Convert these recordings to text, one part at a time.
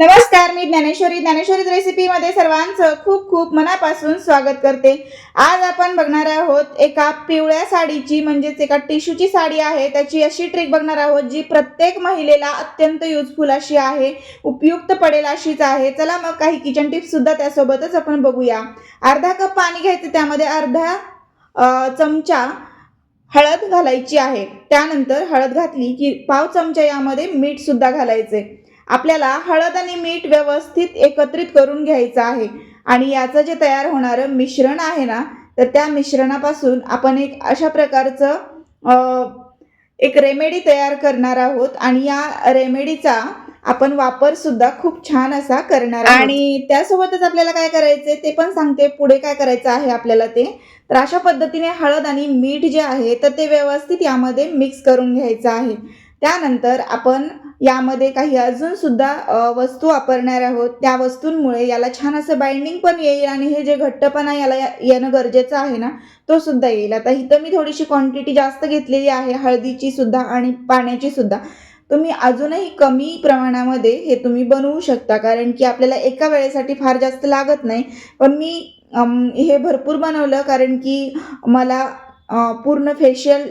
नमस्कार मी ज्ञानेश्वरी. ज्ञानेश्वरी रेसिपीमध्ये सर्वांचं खूप खूप मनापासून स्वागत करते. आज आपण बघणार आहोत एका पिवळ्या साडीची म्हणजेच एका टिश्यूची साडी आहे. त्याची अशी ट्रिक बघणार आहोत जी प्रत्येक महिलेला अत्यंत युजफुल अशी आहे उपयुक्त पडेल अशीच आहे. चला मग काही किचन टिप्स सुद्धा त्यासोबतच आपण बघूया. अर्धा कप पाणी घ्यायचं त्यामध्ये अर्धा चमचा हळद घालायची आहे. त्यानंतर हळद घातली की पाव चमचा यामध्ये मीठ सुद्धा घालायचे आपल्याला हळद आणि मीठ व्यवस्थित एकत्रित करून घ्यायचं आहे. आणि याचं जे तयार होणारं मिश्रण आहे ना तर त्या मिश्रणापासून आपण एक अशा प्रकारचं एक रेमेडी तयार करणार आहोत. आणि या रेमेडीचा आपण वापर सुद्धा खूप छान असा करणार आणि त्यासोबतच आपल्याला काय करायचे ते पण सांगते. पुढे काय करायचं आहे आपल्याला ते. तर अशा पद्धतीने हळद आणि मीठ जे आहे तर ते व्यवस्थित यामध्ये मिक्स करून घ्यायचं आहे. त्यानंतर आपण यामध्ये काही अजून सुद्धा वस्तू वापरणार आहोत. त्या वस्तूंमुळे याला छान असं बाइंडिंग पण येईल आणि हे जे घट्टपणा याला येणं गरजेचं आहे ना तो सुद्धा येईल. आता इथं मी थोडीशी क्वांटिटी जास्त घेतलेली आहे हळदीची सुद्धा आणि पाण्याची सुद्धा. तुम्ही अजूनही कमी प्रमाणामध्ये हे तुम्ही बनवू शकता कारण की आपल्याला एका वेळेसाठी फार जास्त लागत नाही. पण मी हे भरपूर बनवलं कारण की मला पूर्ण फेशियल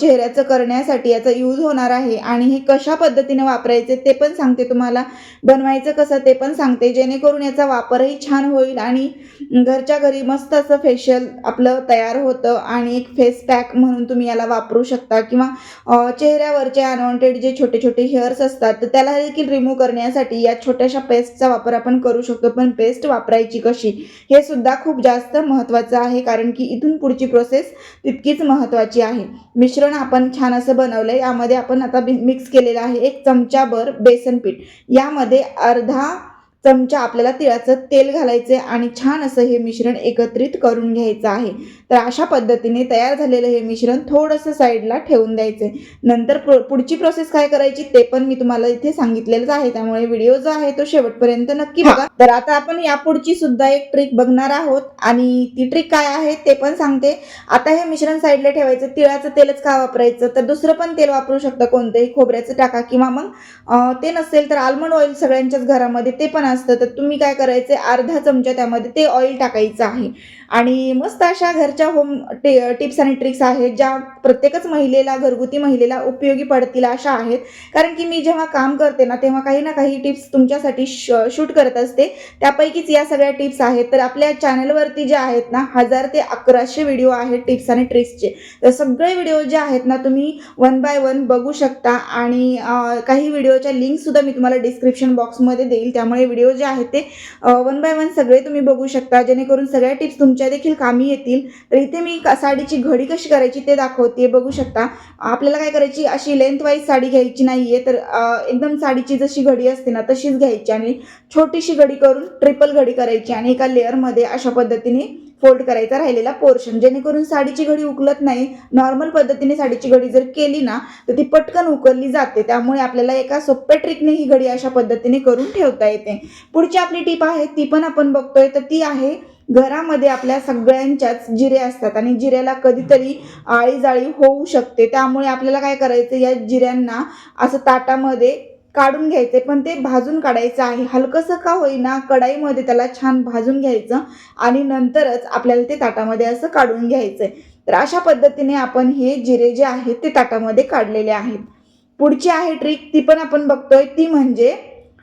चेहऱ्याचं करण्यासाठी याचा यूज होणार आहे आणि हे कशा पद्धतीने वापरायचे ते पण सांगते तुम्हाला. बनवायचं कसं ते पण सांगते. जेणेकरून याचा वापरही छान होईल आणि घरच्या घरी मस्त असं फेशियल आपलं तयार होतं आणि एक फेस पॅक म्हणून तुम्ही याला वापरू शकता किंवा चेहऱ्यावरचे अनवॉन्टेड जे छोटे छोटे हेअर्स असतात तर त्याला देखील रिमूव्ह करण्यासाठी या छोट्याशा पेस्टचा वापर आपण करू शकतो. पण पेस्ट वापरायची कशी हे सुद्धा खूप जास्त महत्त्वाचं आहे कारण की इथून पुढची प्रोसेस तितकीच महत्त्वाची आहे. मिश्रण आपण छान असं बनवलं आहे यामध्ये आपण आता मिक्स केलेलं आहे एक चमचाभर बेसन पीठ. यामध्ये अर्धा चमचा आपल्याला तिळाचं तेल घालायचं आहे आणि छान असं हे मिश्रण एकत्रित करून घ्यायचं आहे. तर अशा पद्धतीने तयार झालेलं हे मिश्रण थोडंसं साईडला ठेवून द्यायचं आहे नंतर प्रो पुढची प्रोसेस काय करायची ते पण मी तुम्हाला इथे सांगितलेलंच आहे. त्यामुळे व्हिडिओ जो आहे तो शेवटपर्यंत नक्की बघा. तर आता आपण यापुढची सुद्धा एक ट्रिक बघणार आहोत आणि ती ट्रिक काय आहे ते पण सांगते. आता हे मिश्रण साईडला ठेवायचं तिळाचं तेलच का वापरायचं? तर दुसरं पण तेल वापरू शकता कोणतंही खोबऱ्याचं टाका किंवा मग ते नसेल तर आल्मंड ऑइल सगळ्यांच्याच घरामध्ये ते पण असतं तर तुम्ही काय करायचं अर्धा चमचा त्यामध्ये ते ऑइल टाकायचं आहे. आणि मस्त अशा घरच्या होम टे टिप्स आणि ट्रिक्स आहेत ज्या प्रत्येकच महिलेला घरगुती महिलेला उपयोगी पडतील अशा आहेत. कारण की मी जेव्हा काम करते ना तेव्हा काही ना काही टिप्स तुमच्यासाठी श शूट करत असते. त्यापैकीच या सगळ्या टिप्स आहेत. तर आपल्या चॅनलवरती जे आहेत ना हजार ते अकराशे व्हिडिओ आहेत टिप्स आणि ट्रिक्सचे तर सगळे व्हिडिओ जे आहेत ना तुम्ही वन बाय वन बघू शकता. आणि काही व्हिडिओच्या लिंकसुद्धा मी तुम्हाला डिस्क्रिप्शन बॉक्समध्ये देईल. त्यामुळे व्हिडिओ जे आहेत ते वन बाय वन सगळे तुम्ही बघू शकता. जेणेकरून सगळ्या टिप्स तुमच्या देखील कामी येतील. तर इथे मी साडीची घडी कशी करायची ते दाखवते बघू शकता. आपल्याला काय करायची अशी लेंथ वाईज साडी घ्यायची नाही आहे तर एकदम साडीची जशी घडी असते ना तशीच घ्यायची आणि छोटीशी घडी करून ट्रिपल घडी करायची आणि एका लेअरमध्ये अशा पद्धतीने फोल्ड करायचा राहिलेला पोर्शन. जेणेकरून साडीची घडी उकलत नाही नॉर्मल पद्धतीने साडीची घडी जर केली ना तर ती पटकन उकलली जाते. त्यामुळे आपल्याला एका सोप्या ट्रिकने ही घडी अशा पद्धतीने करून ठेवता येते. पुढची आपली टीप आहे ती पण आपण बघतोय तर ती आहे घरामध्ये आपल्या सगळ्यांच्याच जिरे असतात आणि जिऱ्याला कधीतरी आळी जाळी होऊ शकते. त्यामुळे आपल्याला काय करायचं या जिऱ्यांना असं ताटामध्ये काढून घ्यायचे पण ते भाजून काढायचं आहे. हलकंसं का होईना कढाईमध्ये त्याला छान भाजून घ्यायचं आणि नंतरच आपल्याला ते ताटामध्ये असं काढून घ्यायचं आहे तर अशा पद्धतीने आपण हे जिरे जे आहेत ते ताटामध्ये काढलेले आहेत. पुढची आहे ट्रिक ती पण आपण बघतोय ती म्हणजे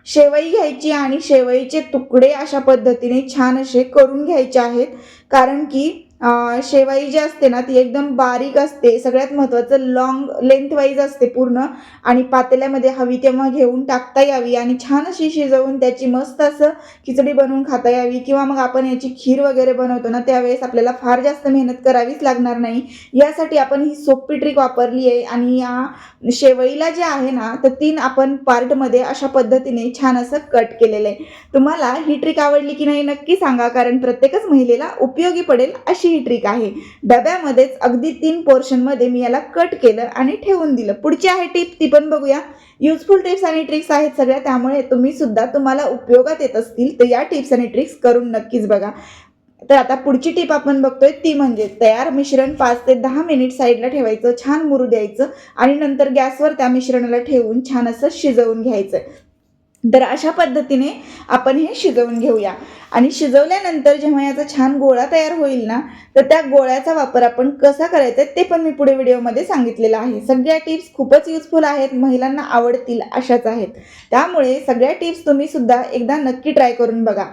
शेवई घ्यायची आणि शेवईचे तुकडे अशा पद्धतीने छान असे करून घ्यायचे आहेत. कारण की शेवाई जी असते ना ती एकदम बारीक असते. सगळ्यात महत्त्वाचं लॉंग लेंथ वाईज असते पूर्ण. आणि पातेल्यामध्ये हवी तेव्हा घेऊन टाकता यावी. आणि छान अशी शिजवून त्याची मस्त असं खिचडी बनवून खाता यावी. किंवा मग आपण याची खीर वगैरे बनवतो ना त्यावेळेस आपल्याला फार जास्त मेहनत करावीच लागणार नाही. यासाठी आपण ही सोपी ट्रिक वापरली आहे. आणि या शेवईला जे आहे ना तर तीन आपण पार्टमध्ये अशा पद्धतीने छान असं कट केलेलं आहे. तुम्हाला ही ट्रिक आवडली की नाही नक्की सांगा. कारण प्रत्येकच महिलेला उपयोगी पडेल अशी ही ट्रिक आहे. डब्यामध्येच अगदी तीन पोर्शनमध्ये मी याला कट केलं आणि ठेवून दिलं. पुढची आहे टिप ती पण बघूया. युजफुल टिप्स आणि ट्रिक्स आहेत सगळ्या त्यामुळे तुम्ही सुद्धा तुम्हाला उपयोगात येत असतील तर या टिप्स आणि ट्रिक्स करून नक्कीच बघा. तर आता पुढची टीप आपण बघतोय ती म्हणजे तयार मिश्रण पाच ते दहा मिनिट साईडला ठेवायचं छान मुरू द्यायचं आणि नंतर गॅसवर त्या मिश्रणाला ठेवून छान असं शिजवून घ्यायचं तर अशा पद्धतीने आपण हे शिजवून घेऊया. आणि शिजवल्यानंतर जेव्हा याचा छान गोळा तयार होईल ना तर त्या गोळ्याचा वापर आपण कसा करायचा ते पण मी पुढे व्हिडिओमध्ये सांगितलेलं आहे. सगळ्या टिप्स खूपच युजफुल आहेत महिलांना आवडतील अशाच आहेत. त्यामुळे सगळ्या टिप्स तुम्ही सुद्धा एकदा नक्की ट्राय करून बघा.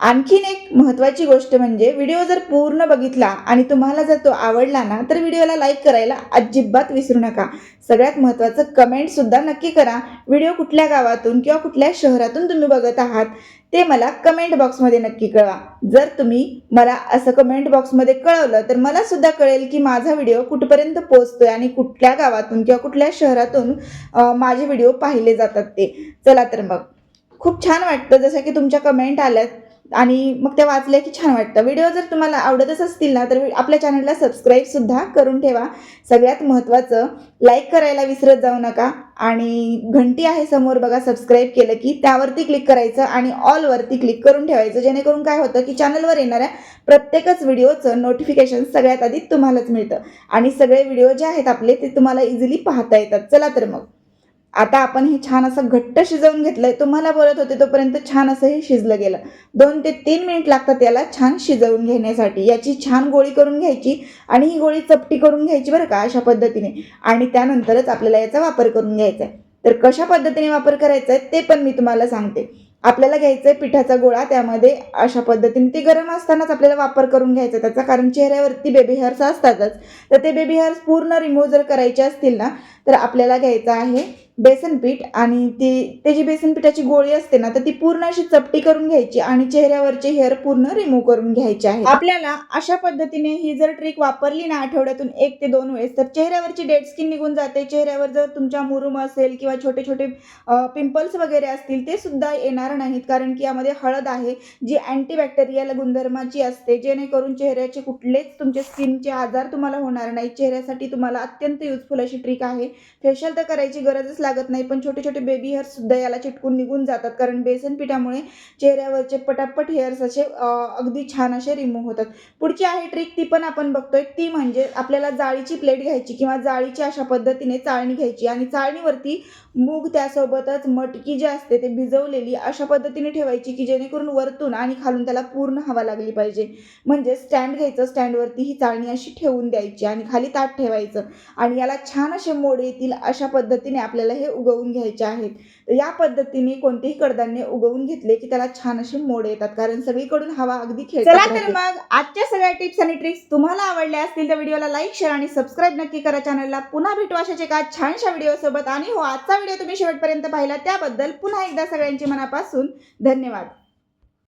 आणखीन एक महत्त्वाची गोष्ट म्हणजे व्हिडिओ जर पूर्ण बघितला आणि तुम्हाला जर तो आवडला ना तर व्हिडिओला लाईक करायला अजिबात विसरू नका. सगळ्यात महत्त्वाचं कमेंटसुद्धा नक्की करा. व्हिडिओ कुठल्या गावातून किंवा कुठल्या शहरातून तुम्ही बघत आहात ते मला कमेंट बॉक्समध्ये नक्की कळवा. जर तुम्ही मला असं कमेंट बॉक्समध्ये कळवलं तर मला सुद्धा कळेल की माझा व्हिडिओ कुठपर्यंत पोहोचतोय आणि कुठल्या गावातून किंवा कुठल्या शहरातून माझे व्हिडिओ पाहिले जातात ते. चला तर मग. खूप छान वाटतं जसं की तुमच्या कमेंट आल्यात. आणि मग त्या वाचल्या की छान वाटतं. व्हिडिओ जर तुम्हाला आवडतच असतील ना तर आपल्या चॅनलला सबस्क्राईबसुद्धा करून ठेवा. सगळ्यात महत्त्वाचं लाईक करायला विसरत जाऊ नका आणि घंटी आहे समोर बघा सबस्क्राईब केलं की त्यावरती क्लिक करायचं आणि ऑलवरती क्लिक करून ठेवायचं. जेणेकरून काय होतं की चॅनलवर येणाऱ्या प्रत्येकच व्हिडिओचं नोटिफिकेशन सगळ्यात आधी तुम्हालाच मिळतं. आणि सगळे व्हिडिओ जे आहेत आपले ते तुम्हाला इझिली पाहता येतात. चला तर मग. आता आपण हे छान असं घट्ट शिजवून घेतलंय. तुम्हाला बोलत होते तोपर्यंत छान असं हे शिजलं गेलं. दोन ते तीन मिनिट लागतात याला छान शिजवून घेण्यासाठी. याची छान गोळी करून घ्यायची आणि ही गोळी चपटी करून घ्यायची बरं का अशा पद्धतीने. आणि त्यानंतरच आपल्याला याचा वापर करून घ्यायचा आहे. तर कशा पद्धतीने वापर करायचा आहे ते पण मी तुम्हाला सांगते. आपल्याला घ्यायचं आहे पिठाचा गोळा त्यामध्ये अशा पद्धतीने ते गरम असतानाच आपल्याला वापर करून घ्यायचा त्याचा कारण चेहऱ्यावरती बेबी हेअर्स असतातच. तर ते बेबी हेअर्स पूर्ण रिमूव्ह जर करायचे असतील ना तर आपल्याला घ्यायचं आहे बेसन पीठ आणि ती ते जी बेसन पिठाची गोळी असते ना तर ती पूर्ण अशी चपटी करून घ्यायची आणि चेहऱ्यावरचे हेअर पूर्ण रिमूव्ह करून घ्यायचे आहे आपल्याला अशा पद्धतीने ही जर ट्रिक वापरली ना आठवड्यातून एक ते दोन वेळेस तर चेहऱ्यावरची डेड स्किन निघून जाते. चेहऱ्यावर जर तुमच्या मुरुम असेल किंवा छोटे छोटे पिंपल्स वगैरे असतील ते सुद्धा येणार नाहीत. कारण की यामध्ये हळद आहे जी अँटीबॅक्टेरियल गुणधर्माची असते जेणेकरून चेहऱ्याचे कुठलेच तुमचे स्किनचे आजार तुम्हाला होणार नाही चेहऱ्यासाठी तुम्हाला अत्यंत युजफुल अशी ट्रिक आहे. फेशियल तर करायची गरजच लागत नाही पण छोटे छोटे बेबी हेअर सुद्धा याला चिटकून निघून जातात. कारण बेसन पिठामुळे चेहऱ्यावरचे पटापट हेअर्स असे अगदी छान असे रिमूव्ह होतात. पुढची आहे ट्रिक ती पण आपण बघतोय. ती म्हणजे आपल्याला जाळीची प्लेट घ्यायची किंवा जाळीची अशा पद्धतीने चाळणी घ्यायची आणि चाळणीवरती मूग त्यासोबतच मटकी जी असते ते भिजवलेली अशा पद्धतीने ठेवायची की जेणेकरून वरतून आणि खालून त्याला पूर्ण हवा लागली पाहिजे. म्हणजे स्टँड घ्यायचं स्टँडवरती ही चाळणी अशी ठेवून द्यायची आणि खाली ताट ठेवायचं. आणि याला छान असे मोडे येतील अशा पद्धतीने आपल्याला हे उगवून घ्यायचे आहेत. या पद्धतीने कोणतेही कडधान्य उगवून घेतले की त्याला छान असे मोड येतात. कारण सगळीकडून हवा अगदी चला खेळतात तर मग आजच्या सगळ्या टिप्स आणि ट्रिक्स तुम्हाला आवडल्या असतील तर व्हिडिओला लाईक शेअर आणि सबस्क्राईब नक्की करा. चॅनलला पुन्हा भेटू अशाच एका छानशा व्हिडिओ सोबत. आणि हो आजचा व्हिडिओ तुम्ही शेवटपर्यंत पाहिला. त्याबद्दल पुन्हा एकदा सगळ्यांचे मनापासून धन्यवाद.